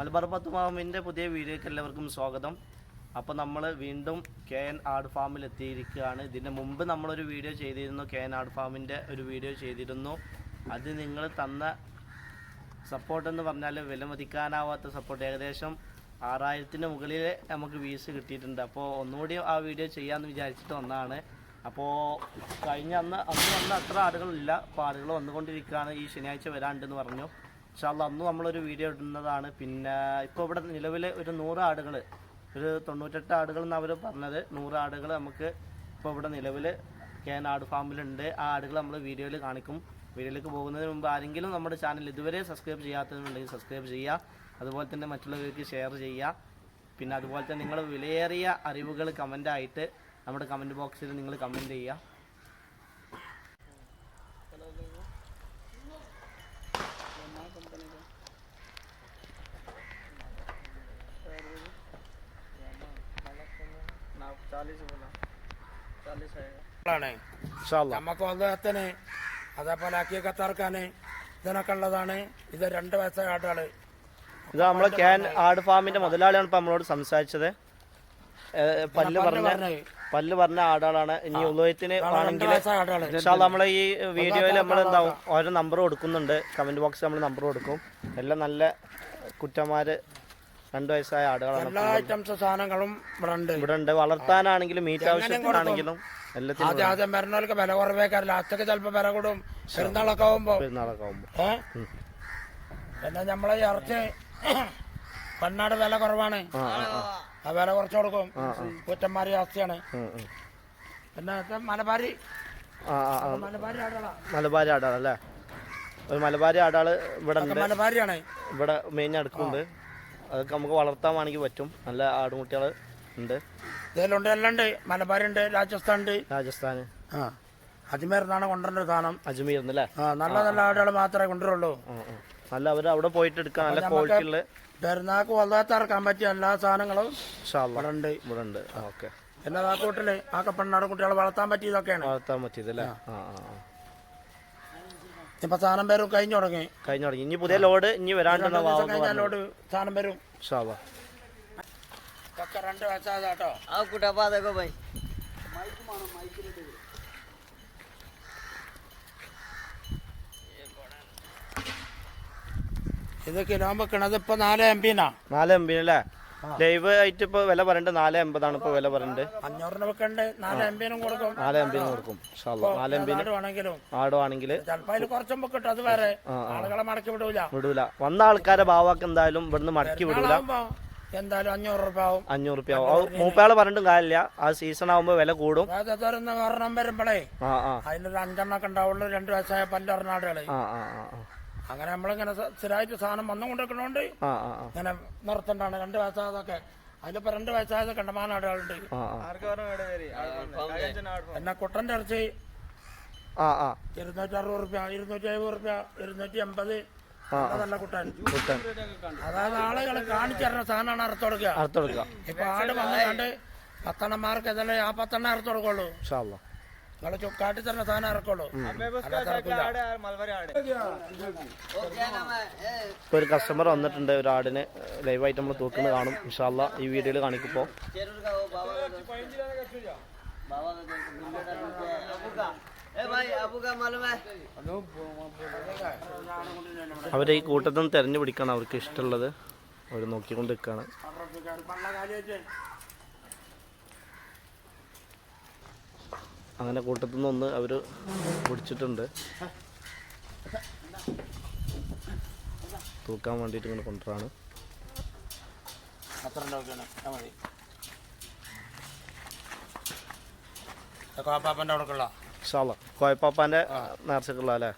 മലബാർ പത്ത് മാമിന്റെ പുതിയ വീഡിയോയ്ക്ക് എല്ലാവർക്കും സ്വാഗതം. അപ്പോൾ നമ്മൾ വീണ്ടും കെ എൻ ആട് ഫാമിൽ എത്തിയിരിക്കുകയാണ്. ഇതിന് മുമ്പ് നമ്മളൊരു വീഡിയോ ചെയ്തിരുന്നു. കെ എൻ ആട് ഫാമിന്റെ ഒരു വീഡിയോ ചെയ്തിരുന്നു. അത് നിങ്ങൾ തന്ന സപ്പോർട്ട് എന്ന് പറഞ്ഞാൽ വിലമതിക്കാനാവാത്ത സപ്പോർട്ട് ഏകദേശം ആറായിരത്തിന് മുകളിൽ നമുക്ക് വീസ് കിട്ടിയിട്ടുണ്ട്. അപ്പോൾ ഒന്നുകൂടി ആ വീഡിയോ ചെയ്യാമെന്ന് വിചാരിച്ചിട്ട് വന്നതാണ്. അപ്പോൾ കഴിഞ്ഞ അന്ന് അന്ന് അന്ന് അത്ര ആടുകളില്ല. അപ്പോൾ ആടുകൾ വന്നുകൊണ്ടിരിക്കുകയാണ്. ഈ ശനിയാഴ്ച വരാണ്ടെന്ന് പറഞ്ഞു. അത് അന്ന് നമ്മളൊരു വീഡിയോ ഇടുന്നതാണ്. പിന്നെ ഇപ്പോൾ ഇവിടെ നിലവിൽ ഒരു നൂറ് ആടുകൾ ഒരു തൊണ്ണൂറ്റെട്ട് ആടുകൾ എന്ന് അവർ പറഞ്ഞത്. നൂറ് ആടുകൾ നമുക്ക് ഇപ്പോൾ ഇവിടെ നിലവിൽ കേൻ ആട് ഫാമിലുണ്ട്. ആ ആടുകൾ നമ്മൾ വീഡിയോയിൽ കാണിക്കും. വീഡിയോയിലേക്ക് പോകുന്നതിന് മുമ്പ് ആരെങ്കിലും നമ്മുടെ ചാനൽ ഇതുവരെ സബ്സ്ക്രൈബ് ചെയ്യാത്തതുണ്ടെങ്കിൽ സബ്സ്ക്രൈബ് ചെയ്യുക. അതുപോലെ തന്നെ മറ്റുള്ളവർക്ക് ഷെയർ ചെയ്യുക. പിന്നെ അതുപോലെ തന്നെ നിങ്ങൾ വിലയേറിയ അറിവുകൾ കമന്റായിട്ട് നമ്മുടെ കമന്റ് ബോക്സിൽ നിങ്ങൾ കമന്റ് ചെയ്യുക. നമുക്ക് അദ്ദേഹത്തിന് അതേപോലെ അക്കിയ കത്താർക്കാന് ഇതിനൊക്കെ ഉള്ളതാണ്. ഇത് രണ്ട് വയസ്സായ ആടുകൾ. ഇത് നമ്മളെ ക്യാൻ ആട് ഫാമിന്റെ മുതലാളിയാണ് ഇപ്പൊ നമ്മളോട് സംസാരിച്ചത്. പല്ല് പറഞ്ഞ പല്ല് പറഞ്ഞ ആടാളാണ്. ഇനി ഉദയത്തിന് ആണെങ്കിൽ നമ്മളെ ഈ വീഡിയോയിൽ നമ്മൾ എന്താവും? ഓരോ നമ്പർ കൊടുക്കുന്നുണ്ട്. കമന്റ് ബോക്സിൽ നമ്മൾ നമ്പർ കൊടുക്കും. എല്ലാം നല്ല കുറ്റന്മാര് രണ്ടു വയസ്സായ ആടുകളാണ് ഇവിടെ ഉണ്ട് വളർത്താനാണെങ്കിലും മീറ്റ് ആവശ്യത്തിനാണെങ്കിലും ആദ്യം ആദ്യം വരുന്നവർക്ക് വില കുറവേക്കാറ് ലാസ്റ്റൊക്കെ ചിലപ്പോ വില കൂടും. പെരുന്നാളൊക്കെ ആകുമ്പോൾ പിന്നെ നമ്മളെ ഇറച്ചി പണ്ണാട് വില കുറവാണ്. ആ വില കുറച്ച് കൊടുക്കും. കുറ്റന്മാരി ഇറച്ചിയാണ്. പിന്നെ മലബാരി. മലബാരി ആടുകളാ. മലബാരി ആടാളല്ലേ ഒരു മലബാരി ആടാൾ ഇവിടെ മലബാരിയാണ്. ഇവിടെ മെയിൻ അടുക്കുന്നുണ്ട് അതൊക്കെ നമുക്ക് വളർത്താൻ വേണമെങ്കിൽ പറ്റും. നല്ല ആടുമുട്ടികൾ ഉണ്ട്. ഇതിലുണ്ട് എല്ലാം ഉണ്ട്. മലബാരുണ്ട് രാജസ്ഥാൻ ഉണ്ട് രാജസ്ഥാന്. ആ അജ്മീർ എന്നാണ് കൊണ്ടുവരേണ്ട സാധനം. അജ്മീർ അല്ലേ? ആ നല്ല നല്ല ആടുകൾ മാത്രമേ കൊണ്ടുവരുള്ളൂ. നല്ല അവർ അവിടെ പോയിട്ട് എടുക്കാൻ നല്ല ക്വാളിറ്റി ഉള്ള പെരുന്നാക്ക് വല്ലാത്ത ഇറക്കാൻ പറ്റിയ എല്ലാ സാധനങ്ങളും ഇവിടെ ഉണ്ട്. ഇവിടെ ഉണ്ട്. ഓക്കെ. എല്ലാ ആ കൂട്ടിൽ ആ കപ്പണ്ണാട് കുട്ടികളെ വളർത്താൻ പറ്റിയതൊക്കെയാണ്. വളർത്താൻ പറ്റിയതല്ലേ? ആ. ആ. ഇപ്പൊ സാധനം പേരും കഴിഞ്ഞു തുടങ്ങി. കഴിഞ്ഞു തുടങ്ങി. ഇനി പുതിയ ലോഡ് ഇനി വരാനുള്ള ലോഡ് സാധനം വരും. ഷാവ കറണ്ട് വെച്ചാട്ടോ ആ കൂട്ടപ്പാ അതൊക്കെ പോയി. മൈക്കുമാണ് മൈക്കിലിട്ട് വെക്കണത് ഇപ്പൊ നാല് എം പിന്നാ നാല് എം പിന്നല്ലേ ലൈവ് ആയിട്ട് ഇപ്പൊ വില പറയണ്ട്. നാല് എൺപതാണ് ഇപ്പൊ വില പറയണ്ട്. അഞ്ഞൂറിന് വെക്കണ്ട്. നാല് എം പിനും കൊടുക്കും. നാല് എം പിന് കൊടുക്കും നാല് എം പിന് ആണെങ്കിലും ആടുവാണെങ്കിൽ കുറച്ചും വെക്കട്ടെ അത് വേറെ. ആളുകളെ മടക്കി വിടൂല. വിടൂല. വന്ന ആൾക്കാരെ ഭാവാക്ക് എന്തായാലും ഇവിടുന്ന് മടക്കി വിടൂല. എന്തായാലും അഞ്ഞൂറ് രൂപ ആവും. അഞ്ഞൂറ് റുപ്യ ആവും. മൂപ്പയാൾ പറഞ്ഞിട്ടും കാര്യമില്ല. ആ സീസൺ ആവുമ്പോ വില കൂടും. തുറന്ന് ഒരെണ്ണം വരുമ്പോഴേ അതിലൊരു അഞ്ചെണ്ണൊക്കെ ഉണ്ടാവുള്ളൂ. രണ്ട് വയസ്സായ പല്ലറിനാടുകൾ. അങ്ങനെ നമ്മളിങ്ങനെ സ്ഥിരമായിട്ട് സാധനം വന്നു കൊണ്ടിരിക്കണോണ്ട് ഇങ്ങനെ നിർത്തണ്ടാണ്. രണ്ട് വയസ്സായതൊക്കെ. അതിലിപ്പോ രണ്ട് വയസ്സായത് കണ്ടമാനാടുകളുണ്ട് ആ ആ. പിന്നെ കുട്ടന്റെ ഇറച്ചി ആ ആ. ഇരുന്നൂറ്റി അറുപത് റുപ്യ ഇരുന്നൂറ്റി അമ്പത് റുപ്യ ഇരുന്നൂറ്റി എൺപത് നല്ല കുട്ടൻ. അതായത് ആളുകളെ കാണിച്ചറിഞ്ഞ സാധനമാണ് അറുത്തൊടുക്കുക അറുത്തെടുക്കുക. ഇപ്പൊ ആട് വന്നുകൊണ്ട് പത്തെണ്ണന്മാർക്ക് ഏതായാലും ആ പത്തെണ്ണ അറുത്തൊടുക്കുള്ളൂ നിങ്ങളെ ചുക്കാട്ടി തന്നെ സാധനം ഇറക്കുള്ളൂ ഇപ്പൊ ഒരു കസ്റ്റമർ വന്നിട്ടുണ്ട് ഒരു ആടിനെ ലൈവായിട്ട് നമ്മൾ തൂക്കുന്നത് കാണും ഇൻഷാല്ല ഈ വീഡിയോയിൽ കാണിക്കുമ്പോൾ അവർ ഈ കൂട്ടത്തിൽ നിന്ന് തെരഞ്ഞു പിടിക്കണം അവർക്ക് ഇഷ്ടമുള്ളത്. അവർ നോക്കിക്കൊണ്ട് നിൽക്കുകയാണ് അങ്ങനെ കൂട്ടത്തിൽ നിന്നൊന്ന് അവർ പിടിച്ചിട്ടുണ്ട്. തൂക്കാൻ വേണ്ടിയിട്ട് ഇങ്ങനെ കൊണ്ടുവരാണ്. അത്ര മതി പാപ്പാപ്പന്റെ അവിടെ കൊള്ളാം ഇൻഷാല്ല കോയപ്പാപ്പാന്റെ നേർച്ചക്കുള്ള അല്ലേ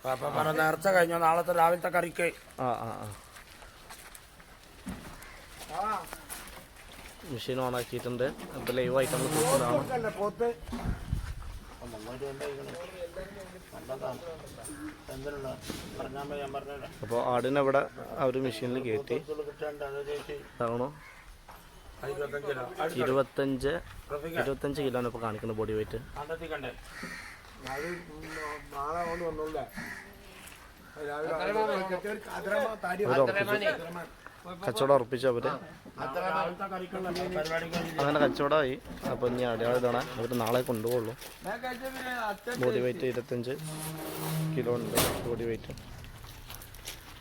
നേർച്ച കഴിഞ്ഞു? നാളത്തെ രാവിലത്തെ കറിക്ക്. ആ ആ ആ. മെഷീൻ ഓൺ ആക്കിയിട്ടുണ്ട് അപ്പോൾ ലൈവായിട്ട് നമ്മൾ അപ്പൊ പോത്ത്? അപ്പോൾ ആടിനെ അവിടെ മെഷീനിൽ കയറ്റി. ആണോ ഇരുപത്തഞ്ച് ഇരുപത്തഞ്ച് കിലോആണ് ഇപ്പോൾ കാണിക്കുന്നത് ബോഡി വെയിറ്റ്. കച്ചവടം ഉറപ്പിച്ചു അവർ. അങ്ങനെ കച്ചവടമായി. അപ്പോൾ ഇനി അടയാളം ഇടണം അവർ നാളെ കൊണ്ടുപോകുള്ളൂ. ബോഡി വെയിറ്റ് ഇരുപത്തഞ്ച് കിലോ ഉണ്ട്. Body weight